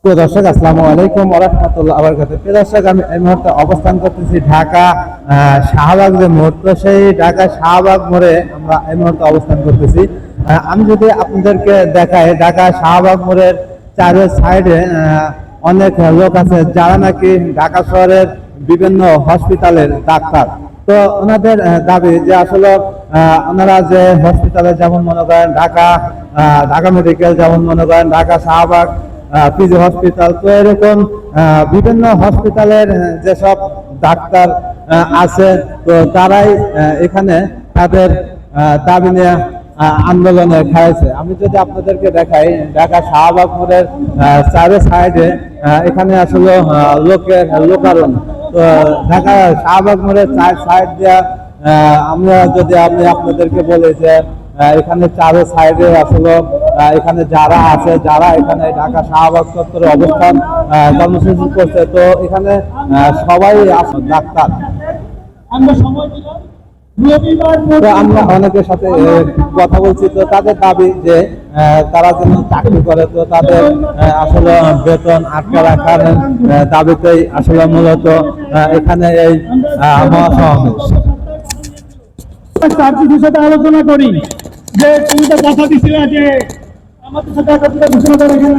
প্রিয় দর্শক, আসসালামু আলাইকুম আবার প্রিয় দর্শক, আমি এই মুহূর্তে অবস্থান করতেছি ঢাকা শাহবাগ যে মোড়। তো সেই ঢাকা শাহবাগ মোড়ে আমরা এই মুহূর্তে অবস্থান করতেছি। আমি যদি আপনাদেরকে দেখাই, ঢাকা শাহবাগ মোড়ের চারো সাইডে অনেক লোক আছে যারা নাকি ঢাকা শহরের বিভিন্ন হসপিটালের ডাক্তার। তো ওনাদের দাবি যে আসলে ওনারা যে হসপিটালে যেমন মনে করেন ঢাকা ঢাকা মেডিকেল যেমন মনে করেন ঢাকা শাহবাগ পিজি হসপিটাল তো এরকম বিভিন্ন হসপিটালের যেসব ডাক্তার আছে তো তারাই এখানে তাদের দাবি নিয়ে আন্দোলনে খাইছে আমি যদি আপনাদেরকে দেখাই ঢাকা শাহবাগ মোড়ের আহ, চারে সাইডে এখানে আসলে লোকের লোকারণ ঢাকা শাহবাগ মোড়ে সাইড দেওয়া আমরা যদি আমি আপনাদেরকে বলি যে এখানে চারো সাইডে আসলে এখানে যারা আছে, যারা এখানে ঢাকা শাহবাগ চত্বরে অবস্থান কর্মসূচি করছে, তো এখানে সবাই ডাক্তার। আমরা সময় দিলাম। আমরা অনেকের সাথে কথা বলছি। তো তাদের দাবি যে তারা যেন চাকরি করে, তো তাদের আসলে বেতন আটকে রাখার দাবিতেই আসলে মূলত এখানে এই মহাসমাবেশ চারটির সাথে আলোচনা করি। যে তুমি তো কথা যে আমাদের সাথে ঘোষণা করে এখানে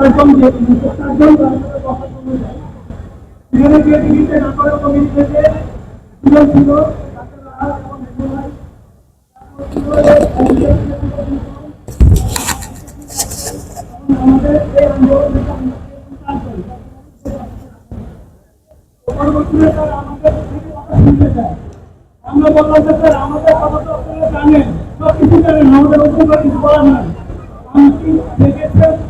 আমরা বললাম স্যার আমাদের কথা তো আপনারা জানেন সব কিছু জানেন আমাদের কিছু বলার নাই আমি দেখেছেন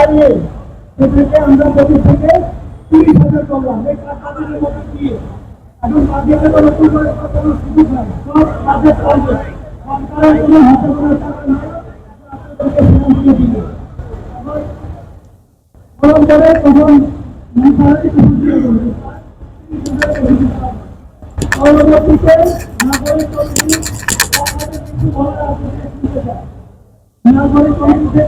দাঁড়িয়ে সেটাকে আমরা প্রতি থেকে তিরিশ হাজার করলাম এই কাজের মধ্যে দিয়ে এখন বাজেটে তো নতুন করে কোনো সুযোগ নাই, সব বাজেট করবে সরকারের কোনো হাতে কোনো টাকা নাই আপনাদেরকে সেখান থেকে দিবে গরম করে তখন মশারি দিয়ে দেবো। পরবর্তীতে নাগরিক কমিটি কিছু বলার আছে। নাগরিক কমিটি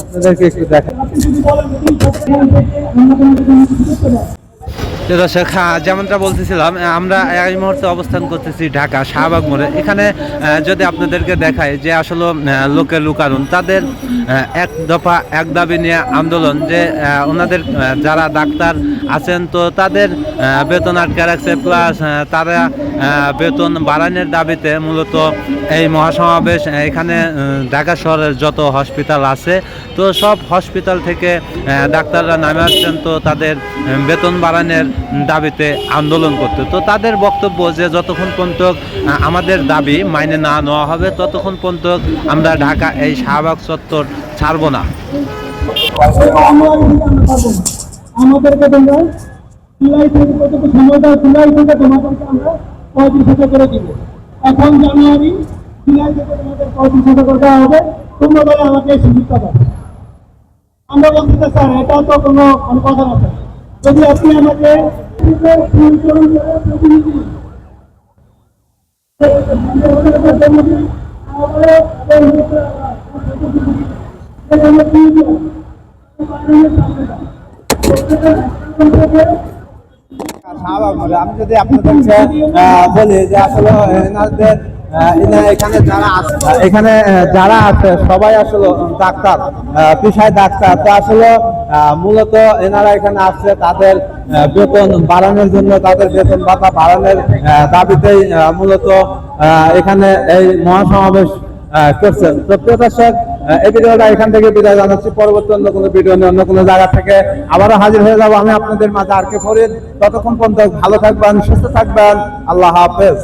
আপনাদেরকে একটু দেখা দর্শক হ্যাঁ, যেমনটা বলতেছিলাম আমরা এই মুহূর্তে অবস্থান করতেছি ঢাকা শাহবাগ মোড়ে। এখানে যদি আপনাদেরকে দেখায় যে আসলে লোকের লোকে লুকারুন তাদের এক দফা এক দাবি নিয়ে আন্দোলন যে ওনাদের যারা ডাক্তার আছেন তো তাদের বেতন আটকে রাখছে প্লাস তারা বেতন বাড়ানোর দাবিতে মূলত এই মহাসমাবেশ এখানে ঢাকা শহরের যত হসপিটাল আছে, তো সব হসপিটাল থেকে ডাক্তাররা নামে আসছেন, তো তাদের বেতন বাড়ানোর দাবিতে আন্দোলন করতে তো তাদের বক্তব্য যে যতক্ষণ পর্যন্ত আমাদের দাবি মাইনে না নেওয়া হবে, ততক্ষণ পর্যন্ত আমরা ঢাকা এই শাহবাগ চত্বর ছাড়বো না। আমাদেরকে তোমরা সময় দাও তোমাদেরকে আমরা পঁয়ত্রিশ করে দিব। এখন জানুয়ারি জুলাই থেকে তোমাদের পঁয়ত্রিশ হাজার করে দেওয়া হবে। তোমরা বলে আমাকে সুযোগটা দাও। আমরা বলছি যে, স্যার এটা তো কোনো কোনো কথা না স্যার। যদি আপনি আমাকে প্রতিনিধি আমি যদি আপনাদেরকে বলি যে আসলে এনাদের এখানে যারা এখানে যারা আছে সবাই আসলে ডাক্তার পেশায় ডাক্তার। তো আসলে মূলত এনারা এখানে আসছে তাদের বেতন বাড়ানোর জন্য তাদের বেতন ভাতা বাড়ানোর দাবিতেই মূলত এখানে এই মহাসমাবেশ করছেন তো আহ, ভিডিওটা এখান থেকে বিদায় জানাচ্ছি। পরবর্তী অন্য কোনো ভিডিও নিয়ে অন্য কোনো জায়গা থেকে আবারও হাজির হয়ে যাব। আমি আপনাদের মাঝে আর কে ফরিদ। ততক্ষণ পর্যন্ত ভালো থাকবেন, সুস্থ থাকবেন। আল্লাহ হাফেজ।